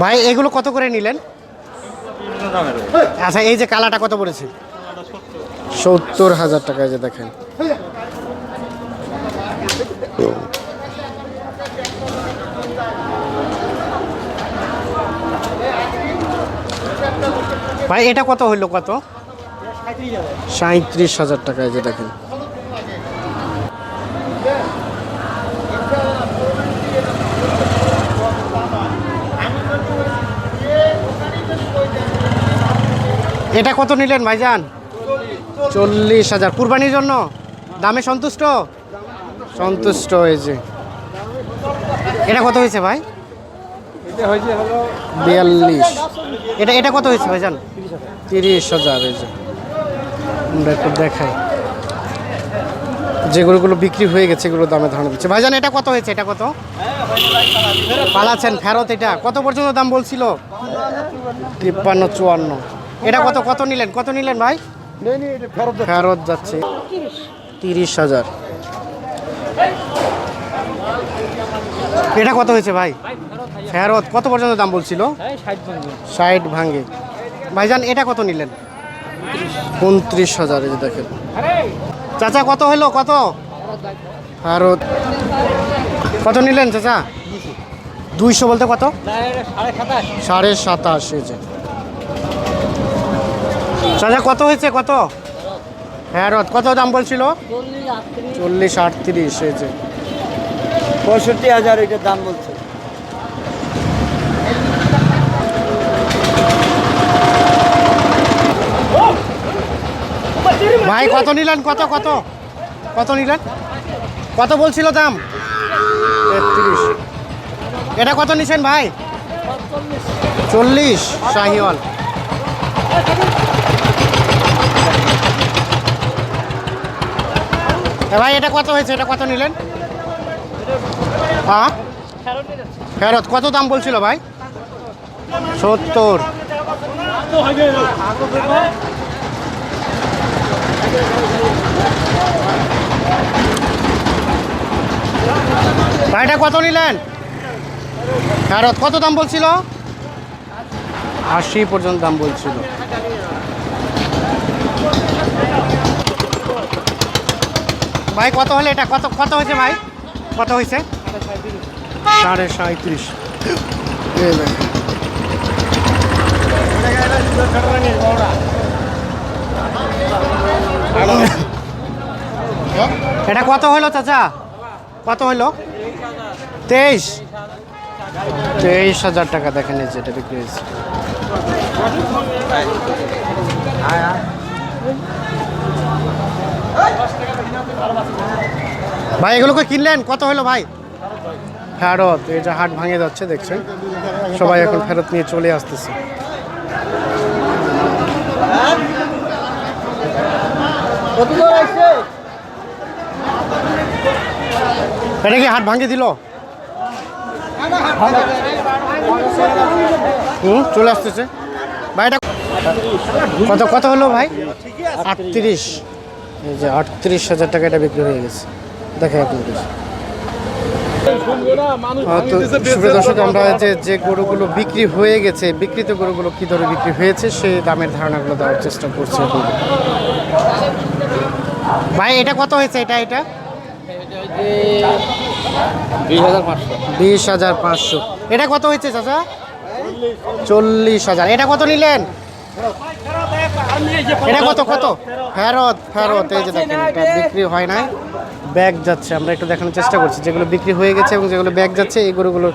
ভাই এগুলো কত করে নিলেন? আচ্ছা এই যে কালাটা কত পড়েছে? সত্তর হাজার টাকা যে দেখেন। ভাই এটা কত হইল কত? সাঁত্রিশ হাজার টাকা এই যে দেখেন। এটা কত নিলেন ভাইজান? চল্লিশ হাজার। কুরবানির জন্য? দামে সন্তুষ্ট? সন্তুষ্ট হয়েছে। এটা কত হয়েছে ভাই? বিয়াল্লিশ। এটা এটা কত হয়েছে ভাইজান? তিরিশ হাজার হয়েছে। আমরা একটু দেখাই। যে গরুগুলো বিক্রি হয়ে গেছে এগুলো দামে ধারণা দিচ্ছে। ভাইজান এটা কত হয়েছে? এটা কত? পালাচ্ছেন ফেরত এটা। কত পর্যন্ত দাম বলছিল? তিপ্পান্ন চুয়ান্ন। এটা কত কত নিলেন? কত নিলেন ভাই? ফেরত যাচ্ছে। তিরিশ হাজার। এটা কত হয়েছে ভাই? ফেরত কত পর্যন্ত দাম বলছিল? ষাট ভাঙ্গে ভাইজান এটা কত নিলেন? উনত্রিশ হাজার এই দেখেন। চাচা কত হলো? কত? ফেরত। কত নিলেন চাচা? দুইশো বলতে কত? সাড়ে সাতাশ এই যে। চাচা কত হয়েছে? কত? ফেরত কত দাম বলছিল? চল্লিশ আটত্রিশ হয়েছে পঁয়ষট্টি হাজার ওইটার দাম বলছে। ভাই কত নিলেন? কত কত? কত নিলেন? কত বলছিল দাম? তেত্রিশ। এটা কত নিছেন ভাই? চল্লিশ। শাহিওয়াল। ভাই, এটা কত হয়েছে? এটা কত নিলেন? হ্যাঁ? ফেরত, কত দাম বলছিল ভাই? সত্তর। ভাইটা কত নিলেন? ফেরত, কত দাম বলছিল? আশি পর্যন্ত দাম বলছিল। ভাই কত হলে এটা? কত কত হয়েছে ভাই? কত হয়েছে? সাড়ে সাঁত্রিশ এটা কত হলো চাচা? কত হলো? তেইশ। তেইশ হাজার টাকা দেখেন এই যে এটা বিক্রি হয়েছে। ভাই এগুলোকে কিনলেন? কত হলো ভাই? ফেরত এই যে হাট ভাঙে যাচ্ছে দেখছেন? সবাই এখন ফেরত নিয়ে চলে আসতেছে। এটা কি হাট ভাঙে দিল? হুম চলে আসতেছে। ভাই এটা কত কত হলো ভাই? আটত্রিশ। এই যে আটত্রিশ হাজার টাকা এটা বিক্রি হয়ে গেছে। দেখে আপনাদের। সুপ্রিয় দর্শক আমরা যে যে গরুগুলো বিক্রি হয়ে গেছে বিক্রিত গরুগুলো কী দরে বিক্রি হয়েছে সেই দামের ধারণাগুলো দেওয়ার চেষ্টা করছি। ভাই এটা কত হয়েছে? এটা এটা? বিশ হাজার পাঁচশো। বিশ হাজার পাঁচশো। এটা কত হয়েছে চাচা? চল্লিশ হাজার। এটা কত নিলেন? এটা কত কত? ফেরত ফেরত, এই যে দেখেন, এটা বিক্রি হয় নাই। ব্যাগ যাচ্ছে, আমরা একটু দেখানোর চেষ্টা করছি। যেগুলো বিক্রি হয়ে গেছে এবং যেগুলো ব্যাগ যাচ্ছে, এই গরুগুলো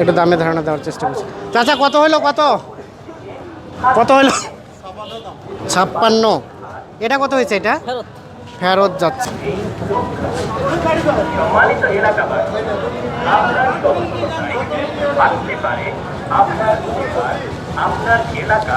একটু দামে ধারণা দেওয়ার চেষ্টা করছি। চাচা, কত হলো, কত? কত হলো? ছাপ্পান্ন। এটা কত হয়েছে এটা? ফেরত যাচ্ছে। আপনার এলাকা